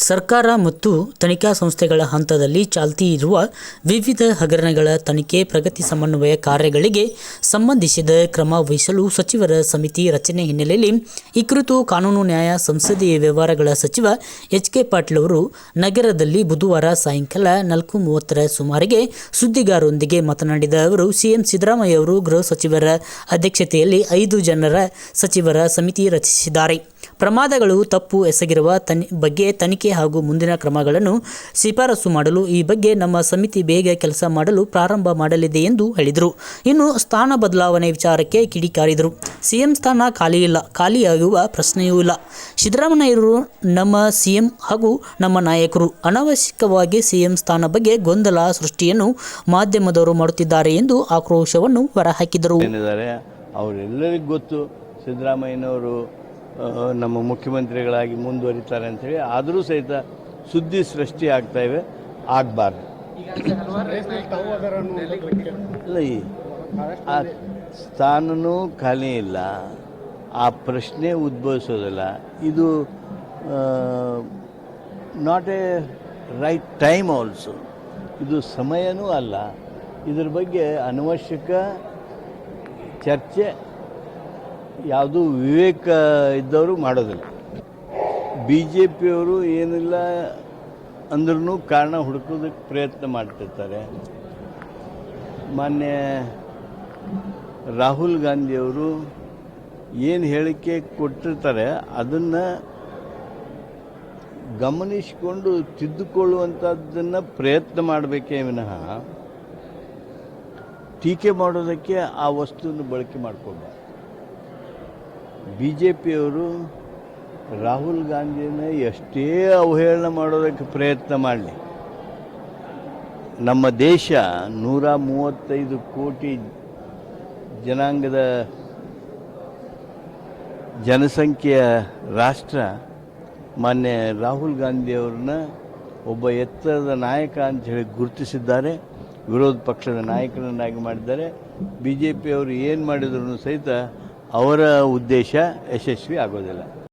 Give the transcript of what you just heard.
ಸರ್ಕಾರ ಮತ್ತು ತನಿಖಾ ಸಂಸ್ಥೆಗಳ ಹಂತದಲ್ಲಿ ಚಾಲ್ತಿ ಇರುವ ವಿವಿಧ ಹಗರಣಗಳ ತನಿಖೆ, ಪ್ರಗತಿ ಸಮನ್ವಯ ಕಾರ್ಯಗಳಿಗೆ ಸಂಬಂಧಿಸಿದ ಕ್ರಮ ವಹಿಸಲು ಸಚಿವರ ಸಮಿತಿ ರಚನೆ ಹಿನ್ನೆಲೆಯಲ್ಲಿ ಈ ಕುರಿತು ಕಾನೂನು ನ್ಯಾಯ ಸಂಸದೀಯ ವ್ಯವಹಾರಗಳ ಸಚಿವ ಎಚ್ ಕೆ ಪಾಟೀಲ್ ಅವರು ನಗರದಲ್ಲಿ ಬುಧವಾರ ಸಾಯಂಕಾಲ ನಾಲ್ಕು ಮೂವತ್ತರ ಸುಮಾರಿಗೆ ಸುದ್ದಿಗಾರರೊಂದಿಗೆ ಮಾತನಾಡಿದ ಅವರು, ಸಿಎಂ ಸಿದ್ದರಾಮಯ್ಯ ಅವರು ಗೃಹ ಸಚಿವರ ಅಧ್ಯಕ್ಷತೆಯಲ್ಲಿ ಐದು ಜನರ ಸಚಿವರ ಸಮಿತಿ ರಚಿಸಿದ್ದಾರೆ. ಪ್ರಮಾದಗಳು ತಪ್ಪು ಎಸಗಿರುವ ತನಿ, ಬಗ್ಗೆ ತನಿಖೆ ಹಾಗೂ ಮುಂದಿನ ಕ್ರಮಗಳನ್ನು ಶಿಫಾರಸು ಮಾಡಲು ಈ ಬಗ್ಗೆ ನಮ್ಮ ಸಮಿತಿ ಬೇಗ ಕೆಲಸ ಮಾಡಲು ಪ್ರಾರಂಭ ಮಾಡಲಿದೆ ಎಂದು ಹೇಳಿದರು. ಇನ್ನು ಸ್ಥಾನ ಬದಲಾವಣೆ ವಿಚಾರಕ್ಕೆ ಕಿಡಿಕಾರಿದರು ಸಿಎಂ ಸ್ಥಾನ ಖಾಲಿ ಇಲ್ಲ, ಖಾಲಿಯಾಗುವ ಪ್ರಶ್ನೆಯೂ ಇಲ್ಲ. ಸಿದ್ದರಾಮಯ್ಯರು ನಮ್ಮ ಸಿಎಂ ಹಾಗೂ ನಮ್ಮ ನಾಯಕರು ಅನಾವಶ್ಯಕವಾಗಿ ಸಿಎಂ ಸ್ಥಾನ ಬಗ್ಗೆ ಗೊಂದಲ ಸೃಷ್ಟಿಯನ್ನು ಮಾಧ್ಯಮದವರು ಮಾಡುತ್ತಿದ್ದಾರೆ ಎಂದು ಆಕ್ರೋಶವನ್ನು ಹೊರಹಾಕಿದರು. ಅವರೆಲ್ಲರಿಗೂ ಗೊತ್ತು. ಸಿದ್ದರಾಮಯ್ಯನವರು ನಮ್ಮ ಮುಖ್ಯಮಂತ್ರಿಗಳಾಗಿ ಮುಂದುವರಿತಾರೆ ಅಂಥೇಳಿ ಆದರೂ ಸಹಿತ ಸುದ್ದಿ ಸೃಷ್ಟಿ ಆಗ್ತಾ ಇವೆ. ಆಗಬಾರ್ದು. ಇಲ್ಲ ಆ ಸ್ಥಾನನೂ ಖಾಲಿ ಇಲ್ಲ. ಆ ಪ್ರಶ್ನೆ ಉದ್ಭವಿಸೋದಿಲ್ಲ. ಇದು not a right time also ಇದು ಸಮಯನೂ ಅಲ್ಲ. ಇದ್ರ ಬಗ್ಗೆ ಅನವಶ್ಯಕ ಚರ್ಚೆ ಯಾವುದು ವಿವೇಕ ಇದ್ದವರು ಮಾಡೋದಿಲ್ಲ. ಬಿ ಜೆ ಪಿಯವರು ಏನಿಲ್ಲ ಅಂದ್ರೂ ಕಾರಣ ಹುಡುಕೋದಕ್ಕೆ ಪ್ರಯತ್ನ ಮಾಡ್ತಿರ್ತಾರೆ. ಮಾನ್ಯ ರಾಹುಲ್ ಗಾಂಧಿಯವರು ಏನು ಹೇಳಿಕೆ ಕೊಟ್ಟಿರ್ತಾರೆ, ಅದನ್ನು ಗಮನಿಸಿಕೊಂಡು ತಿದ್ದುಕೊಳ್ಳುವಂಥದ್ದನ್ನು ಪ್ರಯತ್ನ ಮಾಡಬೇಕೇ ವಿನಃ, ಟೀಕೆ ಮಾಡೋದಕ್ಕೆ ಆ ವಸ್ತುವನ್ನು ಬಳಕೆ ಮಾಡ್ಕೊಬಾರ್ದು ಬಿ ಜೆ ಪಿಯವರು ರಾಹುಲ್ ಗಾಂಧಿನ ಎಷ್ಟೇ ಅವಹೇಳನ ಮಾಡೋದಕ್ಕೆ ಪ್ರಯತ್ನ ಮಾಡಲಿ. ನಮ್ಮ ದೇಶ ನೂರ ಮೂವತ್ತೈದು ಕೋಟಿ ಜನಾಂಗದ ಜನಸಂಖ್ಯೆಯ ರಾಷ್ಟ್ರ, ಮಾನ್ಯ ರಾಹುಲ್ ಗಾಂಧಿಯವ್ರನ್ನ ಒಬ್ಬ ಎತ್ತರದ ನಾಯಕ ಅಂತ ಹೇಳಿ ಗುರುತಿಸಿದ್ದಾರೆ, ವಿರೋಧ ಪಕ್ಷದ ನಾಯಕರನ್ನಾಗಿ ಮಾಡಿದ್ದಾರೆ. ಬಿ ಜೆ ಪಿಯವರು ಏನು ಮಾಡಿದ್ರು ಸಹಿತ ಅವರ ಉದ್ದೇಶ ಯಶಸ್ವಿ ಆಗೋದಿಲ್ಲ.